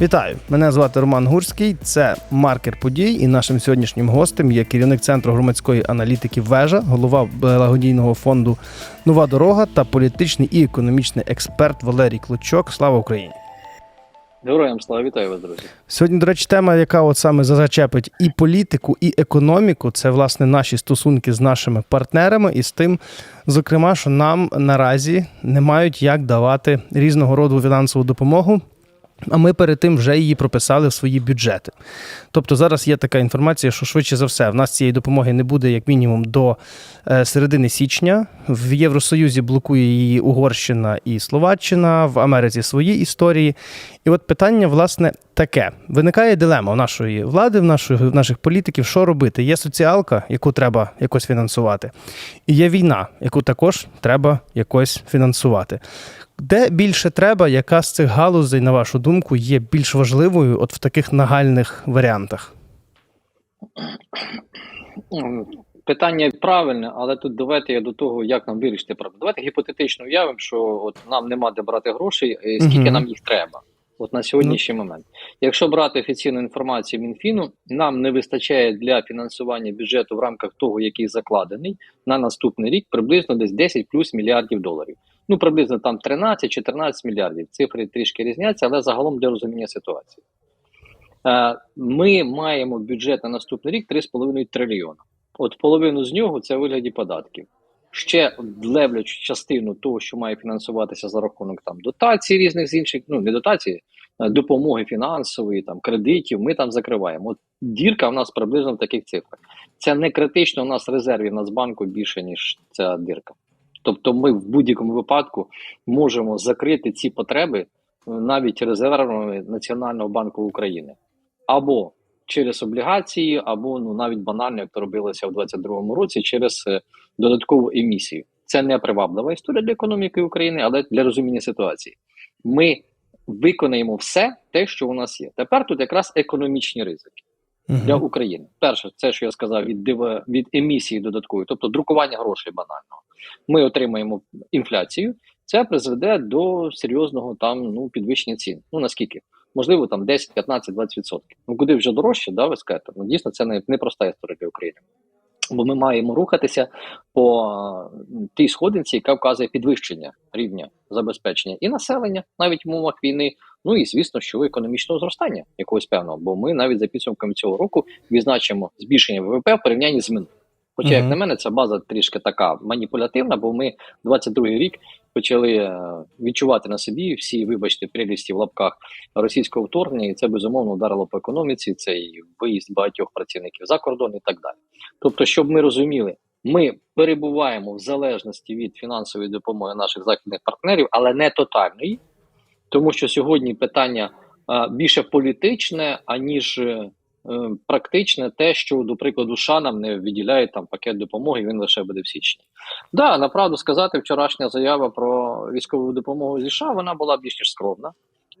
Вітаю! Мене звати Роман Гурський. Це маркер подій. І нашим сьогоднішнім гостем є керівник центру громадської аналітики Вежа, голова благодійного фонду Нова дорога та політичний і економічний експерт Валерій Клочок. Слава Україні! Героям слава вітаю вас, друзі. Сьогодні, до речі, тема, яка от саме зачепить і політику, і економіку, це власне наші стосунки з нашими партнерами, і з тим, зокрема, що нам наразі не мають як давати різного роду фінансову допомогу. А ми перед тим вже її прописали в свої бюджети. Тобто зараз є така інформація, що швидше за все в нас цієї допомоги не буде як мінімум до е, середини січня. В Євросоюзі блокує її Угорщина і Словаччина, в Америці свої історії. І от питання, власне, таке: виникає дилема у нашої влади, в нашої в наших політиків, що робити? Є соціалка, яку треба якось фінансувати, і є війна, яку також треба якось фінансувати. Де більше треба, яка з цих галузей, на вашу думку, є більш важливою от в таких нагальних варіантах? Питання правильне, але тут давайте я до того, як нам вирішити проблему. Давайте гіпотетично уявимо, що от нам нема де брати грошей, скільки Мгм. нам їх треба. От на сьогоднішній момент. Якщо брати офіційну інформацію Мінфіну, нам не вистачає для фінансування бюджету в рамках того, який закладений на наступний рік, приблизно десь 10 плюс мільярдів доларів. Ну, приблизно там 13-14 мільярдів. Цифри трішки різняться, але загалом для розуміння ситуації. Е, Ми маємо бюджет на наступний рік 3,5 трильйона. От половину з нього це вигляді податків. Ще левлячу частину того, що має фінансуватися за рахунок там дотацій різних з інших, ну не дотації, допомоги фінансової, там кредитів. Ми там закриваємо. От дірка в нас приблизно в таких цифрах. Це не критично. У нас резервів Нацбанку більше ніж ця дірка. Тобто, ми в будь-якому випадку можемо закрити ці потреби е, навіть резервами Національного банку України або через облігації, або ну навіть банально, як то робилося в 2022 році, через е, додаткову емісію. Це не приваблива історія для економіки України, але для розуміння ситуації. Ми виконаємо все те, що у нас є. Тепер тут якраз економічні ризики для України. Перше, це що я сказав від дива- від емісії додаткової, тобто друкування грошей банального. Ми отримаємо інфляцію. Це призведе до серйозного там ну підвищення цін. Ну наскільки? Можливо, там 10, 15, 20 відсотків. Ну куди вже дорожче, да, ви скажете? Ну дійсно, це не, не проста історія для України. Бо ми маємо рухатися по тій сходинці, яка вказує підвищення рівня забезпечення і населення, навіть в умовах війни. Ну і звісно, що економічного зростання якогось певного. Бо ми навіть за підсумками цього року відзначимо збільшення ВВП в порівнянні з минулим. Хоча, як на мене, ця база трішки така маніпулятивна, бо ми 22-й рік почали е, відчувати на собі всі, вибачте, прелісті в лапках російського вторгнення, і це безумовно вдарило по економіці. Це і виїзд багатьох працівників за кордон і так далі. Тобто, щоб ми розуміли, ми перебуваємо в залежності від фінансової допомоги наших західних партнерів, але не тотальної, тому що сьогодні питання е, більше політичне, аніж е, практичне, те, що, до прикладу, США нам не виділяє там пакет допомоги, він лише буде в січні. Да, направду сказати, вчорашня заява про військову допомогу зі США вона була більш ніж скромна.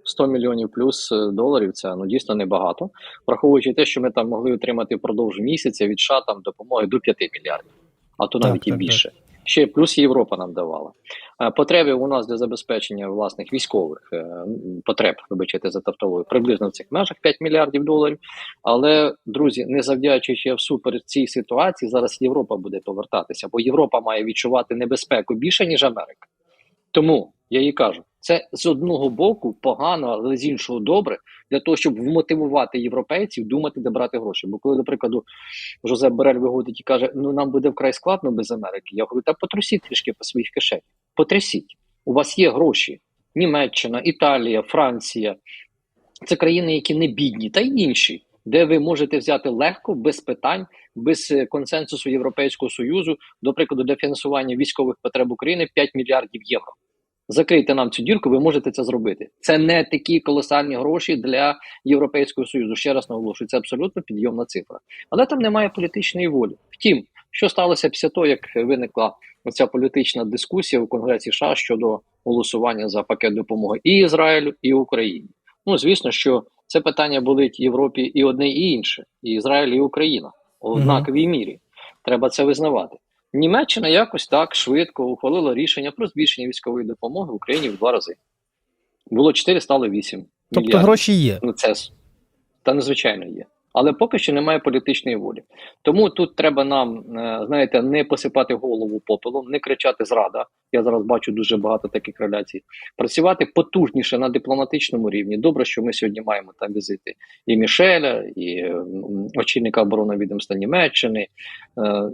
100 мільйонів плюс е, доларів це ну дійсно небагато, враховуючи те, що ми там могли отримати впродовж місяця від США там допомоги до 5 мільярдів, а то Так, навіть і так, більше. Ще плюс Європа нам давала. Е, Потреби у нас для забезпечення власних військових е, потреб, вибачте за тавтологію, приблизно в цих межах 5 мільярдів доларів. Але друзі, не завдячуючи всупереч цій ситуації, зараз Європа буде повертатися, бо Європа має відчувати небезпеку більше ніж Америка. Тому я їй кажу, це з одного боку погано, але з іншого добре для того, щоб вмотивувати європейців думати, де брати гроші. Бо коли, до прикладу, Жозеп Борель виходить і каже: Ну нам буде вкрай складно без Америки. Я говорю, та потрусіть трішки по своїх кишенях. Потрясіть. У вас є гроші. Німеччина, Італія, Франція. Це країни, які не бідні, та й інші, де ви можете взяти легко, без питань, без е, консенсусу Європейського союзу, до прикладу, для фінансування військових потреб України 5 мільярдів євро. Закрийте нам цю дірку, ви можете це зробити. Це не такі колосальні гроші для Європейського союзу. Ще раз наголошую, це абсолютно підйомна цифра. Але там немає політичної волі. Втім, що сталося після того, як виникла ця політична дискусія у Конгресі США щодо голосування за пакет допомоги і Ізраїлю, і Україні. Ну звісно, що це питання болить Європі і одне, і інше, і Ізраїль, і Україна у однаковій мірі. Треба це визнавати. Німеччина якось так швидко ухвалила рішення про збільшення військової допомоги Україні в два рази. Було 4, стало 8. Тобто мільярдів. гроші є. Ну це та надзвичайно є. Але поки що немає політичної волі. Тому тут треба нам, е, знаєте, не посипати голову попелом, не кричати зрада. Я зараз бачу дуже багато таких реляцій. Працювати потужніше на дипломатичному рівні. Добре, що ми сьогодні маємо там візити і Мішеля, і очільника оборонного відомства Німеччини. Е,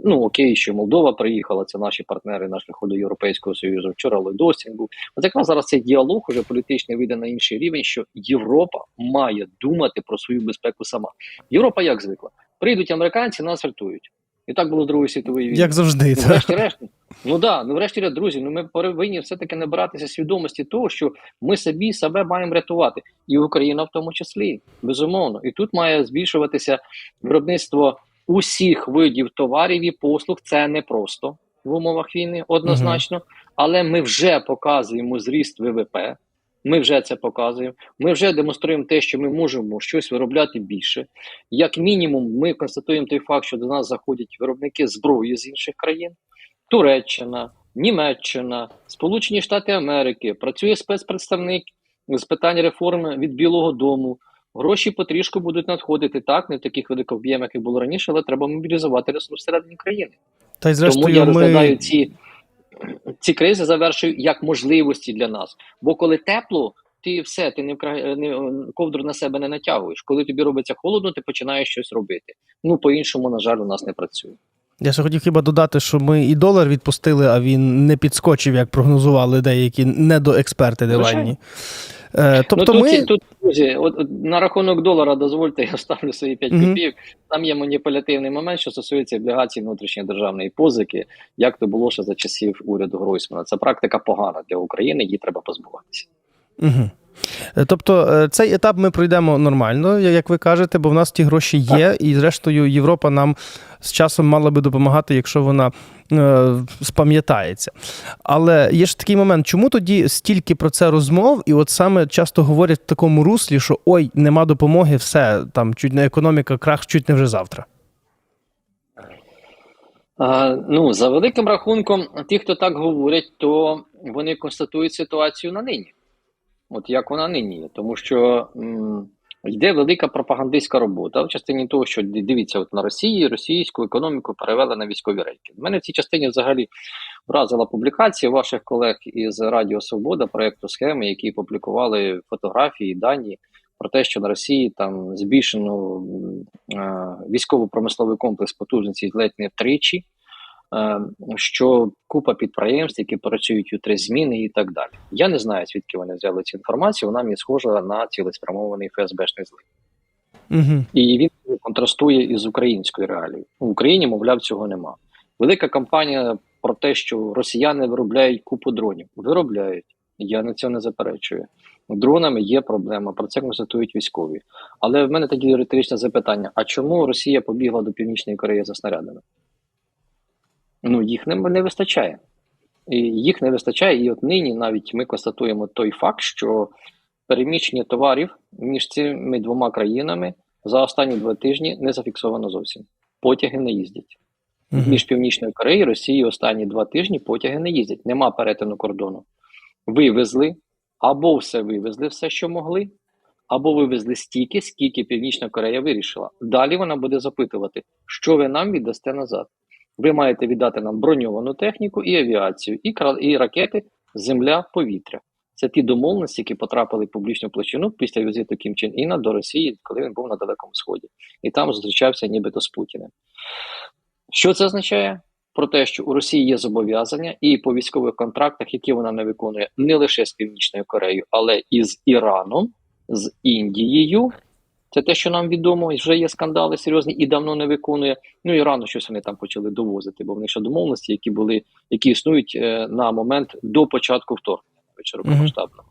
Ну окей, що Молдова приїхала. Це наші партнери на шляху до Європейського союзу. Вчора Ллойд Остін був. От якраз зараз цей діалог уже політичний вийде на інший рівень, що Європа має думати про свою безпеку сама. Європа як звикла? Прийдуть американці, нас рятують. І так було Другої світової війни. Як завжди. Ну, врешті-решт, ну да, ну врешті-решт, друзі, ну ми повинні все-таки набиратися свідомості того, що ми собі себе маємо рятувати, і Україна в тому числі, безумовно. І тут має збільшуватися виробництво усіх видів товарів і послуг. Це не просто в умовах війни, однозначно, але ми вже показуємо зріст ВВП. Ми вже це показуємо. Ми вже демонструємо те, що ми можемо щось виробляти більше. Як мінімум, ми констатуємо той факт, що до нас заходять виробники зброї з інших країн. Туреччина, Німеччина, Сполучені Штати Америки, працює спецпредставник з питань реформи від Білого Дому. Гроші потрішку будуть надходити так, не в таких великих об'ємах, як було раніше, але треба мобілізувати ресурс всередині країни. Та й Тому я розглядаю ми ці, ці кризи завершую як можливості для нас. Бо коли тепло, ти все, ти не, вкра- не ковдру на себе не натягуєш. Коли тобі робиться холодно, ти починаєш щось робити. Ну по-іншому, на жаль, у нас не працює. я ще хотів хіба додати, що ми і долар відпустили, а він не підскочив, як прогнозували деякі недоексперти диванні. Е, Тобто ну, тут, ми. тут друзі, от, от, на рахунок долара, дозвольте, я ставлю свої 5 Мгм. копійок. Там є маніпулятивний момент, що стосується облігацій внутрішньої державної позики, як то було ще за часів уряду Гройсмана. Це практика погана для України, її треба позбуватися. Угу. Тобто е, цей етап ми пройдемо нормально, як ви кажете, бо в нас ті гроші є, і зрештою Європа нам з часом мала би допомагати, якщо вона е, спам'ятається. Але є ж такий момент, чому тоді стільки про це розмов, і от саме часто говорять в такому руслі, що ой, нема допомоги, все там чуть не економіка, крах, чуть не вже завтра. А, ну, за великим рахунком, ті, хто так говорять, то вони констатують ситуацію на нині. От як вона нині є. Тому що м, йде велика пропагандистська робота в частині того, що дивіться, от на Росії російську економіку перевели на військові рейки. У мене в цій частині взагалі вразила публікація ваших колег із Радіо Свобода проєкту схеми, які публікували фотографії, дані про те, що на Росії там збільшено е, військово-промисловий комплекс потужності ледь не втричі. Е, Що купа підприємств, які працюють у три зміни і так далі. Я не знаю, звідки вони взяли цю інформацію. Вона мені схожа на цілеспрямований ФСБшний злив. Угу. І він контрастує із українською реалією. В Україні, мовляв, цього нема. Велика кампанія про те, що росіяни виробляють купу дронів. Виробляють. Я на цього не заперечую. Дронами є проблема, про це констатують військові. Але в мене тоді риторичне запитання: а чому Росія побігла до Північної Кореї за снарядами? Ну, їх не, не вистачає. І їх не вистачає. І от нині навіть ми констатуємо той факт, що переміщення товарів між цими двома країнами за останні два тижні не зафіксовано зовсім. Потяги не їздять. Між Північною Кореєю і Росією останні два тижні потяги не їздять. Нема перетину кордону. Вивезли, або все вивезли, все, що могли, або вивезли стільки, скільки Північна Корея вирішила. Далі вона буде запитувати, що ви нам віддасте назад. Ви маєте віддати нам броньовану техніку і авіацію, і, і ракети Земля, повітря. Це ті домовленості, які потрапили в публічну площину після візиту Кім Чен Іна до Росії, коли він був на Далекому Сході, і там зустрічався нібито з Путіним. Що це означає? Про те, що у Росії є зобов'язання, і по військових контрактах, які вона не виконує не лише з Північною Кореєю, але і з Іраном, з Індією. Це те, що нам відомо, вже є скандали серйозні і давно не виконує. Ну і рано щось вони там почали довозити, бо в них ще домовленості, які були, які існують е, на момент до початку вторгнення широкомасштабного.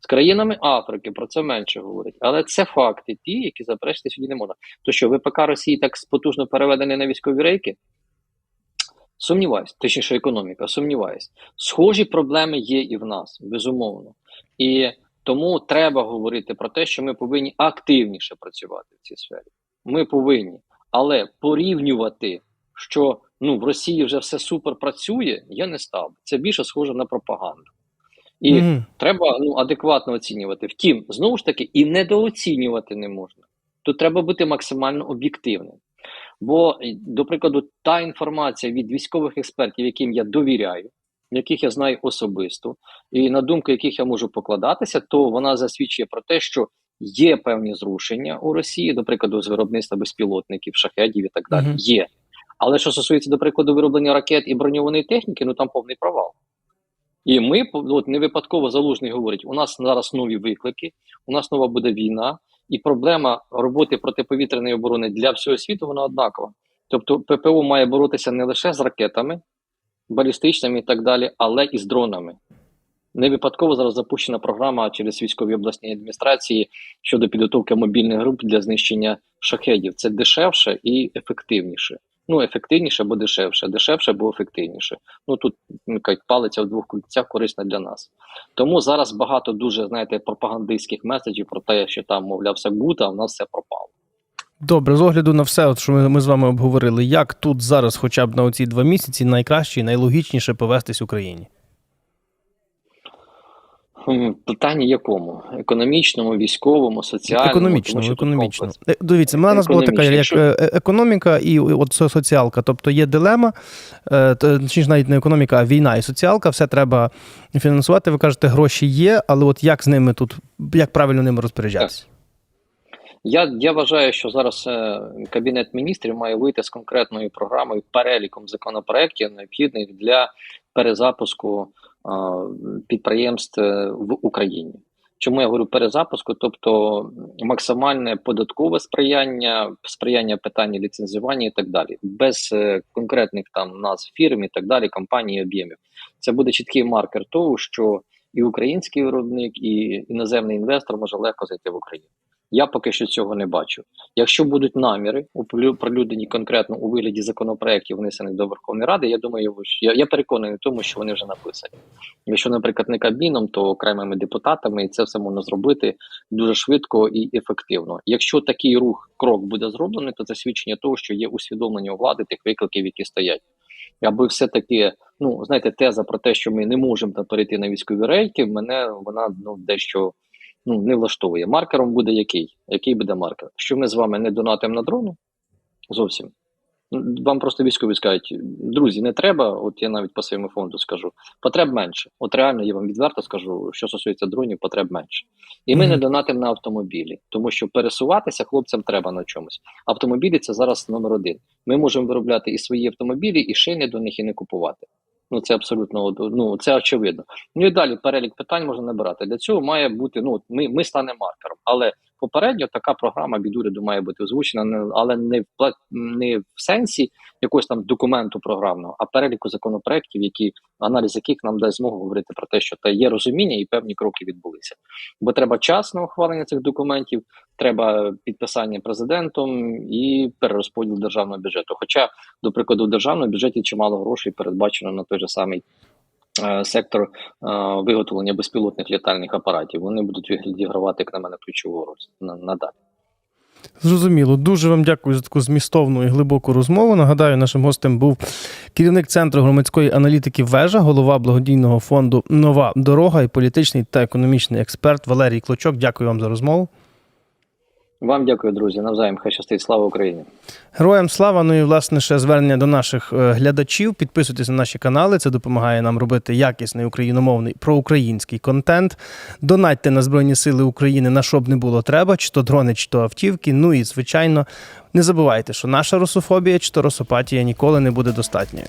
З країнами Африки про це менше говорять, але це факти, ті, які заперечити сьогодні не можна. То що ВПК Росії так потужно переведений на військові рейки? Сумніваюсь, точніше, економіка, сумніваюсь. Схожі проблеми є і в нас, безумовно. І тому треба говорити про те, що ми повинні активніше працювати в цій сфері. Ми повинні, але порівнювати, що ну в Росії вже все супер працює, я не став. Це більше схоже на пропаганду. І Мгм. треба ну, адекватно оцінювати. Втім, знову ж таки, і недооцінювати не можна. Тут треба бути максимально об'єктивним. Бо, до прикладу, та інформація від військових експертів, яким я довіряю, яких я знаю особисто, і на думку яких я можу покладатися, то вона засвідчує про те, що є певні зрушення у Росії, до прикладу, з виробництва безпілотників, шахедів і так далі. Мгм. Є. Але що стосується, до прикладу, вироблення ракет і броньованої техніки, ну там повний провал. І ми от не випадково залужний говорить: у нас зараз нові виклики, у нас нова буде війна, і проблема роботи протиповітряної оборони для всього світу вона однакова. Тобто, ППО має боротися не лише з ракетами, балістичними і так далі, але і з дронами. Не випадково зараз запущена програма через військові обласні адміністрації щодо підготовки мобільних груп для знищення шахедів. Це дешевше і ефективніше. Ну, ефективніше або дешевше, дешевше або ефективніше. Ну тут ну, кажуть, палиця в двох кільцях корисна для нас. Тому зараз багато дуже знаєте пропагандистських меседжів про те, що там, мовляв, все буде, а в нас все пропало. Добре, з огляду на все, от, що ми, ми з вами обговорили, як тут зараз, хоча б на оці два місяці, найкраще і найлогічніше повестись Україні? Питання якому? Економічному, військовому, соціальному? економічно, Тому що економічно. комплекс. Е, Дивіться, в нас була така як е, економіка і от соціалка. Тобто є дилема, е, точніше, навіть не економіка, а війна і соціалка. Все треба фінансувати. Ви кажете, гроші є, але от як з ними тут, як правильно ними розпоряджатися? Я, я вважаю, що зараз е, Кабінет міністрів має вийти з конкретною програмою, переліком законопроєктів, необхідних для перезапуску підприємств е, в Україні. Чому я говорю перезапуску? Тобто максимальне податкове сприяння, сприяння питання ліцензування і так далі, без е, конкретних там назв фірм і так далі, компаній об'ємів. Це буде чіткий маркер того, що і український виробник, і іноземний інвестор може легко зайти в Україну. Я поки що цього не бачу. Якщо будуть наміри оприлю- оприлюднені конкретно у вигляді законопроєктів, внесених до Верховної Ради, я думаю, я, я переконаний в тому, що вони вже написані. Якщо, наприклад, не Кабміном, то окремими депутатами, і це все можна зробити дуже швидко і ефективно. Якщо такий рух крок буде зроблений, то це свідчення того, що є усвідомлення у влади тих викликів, які стоять. Аби все таки, ну знаєте, теза про те, що ми не можемо там перейти на військові рейки, мене вона ну дещо ну не влаштовує. Маркером буде який? Який буде маркер? Що ми з вами не донатимо на дрони? Зовсім. Вам просто військові скажуть, друзі, не треба. От я навіть по своєму фонду скажу, потреб менше. От реально я вам відверто скажу, що стосується дронів, потреб менше. І ми не донатимо на автомобілі, тому що пересуватися хлопцям треба на чомусь. Автомобілі це зараз номер один. Ми можемо виробляти і свої автомобілі, і шини до них і не купувати. Ну це абсолютно ну це очевидно. Ну і далі перелік питань можна набирати. Для цього має бути. Ну ми, ми станемо маркером, але попередньо така програма від уряду має бути озвучена, але не в не в сенсі якогось там документу програмного, а переліку законопроєктів, які аналіз яких нам дасть змогу говорити про те, що та є розуміння і певні кроки відбулися. Бо треба час на ухвалення цих документів, треба підписання президентом і перерозподіл державного бюджету. Хоча, до прикладу, в державному бюджеті чимало грошей передбачено на той же самий. Е, Сектор е, виготовлення безпілотних літальних апаратів вони будуть відігравати, як на мене, ключову роль надалі. Зрозуміло. Дуже вам дякую за таку змістовну і глибоку розмову. Нагадаю, нашим гостем був керівник центру громадської аналітики Вежа, голова благодійного фонду Нова дорога і політичний та економічний експерт Валерій Клочок. Дякую вам за розмову. Вам дякую, друзі. Навзаєм хай щастить. Слава Україні. Героям слава. Ну і власне ще звернення до наших е, глядачів. Підписуйтесь на наші канали. Це допомагає нам робити якісний україномовний проукраїнський контент. Донатьте на Збройні Сили України на що б не було треба, чи то дрони, чи то автівки. Ну і звичайно, не забувайте, що наша русофобія чи то русопатія ніколи не буде достатньою.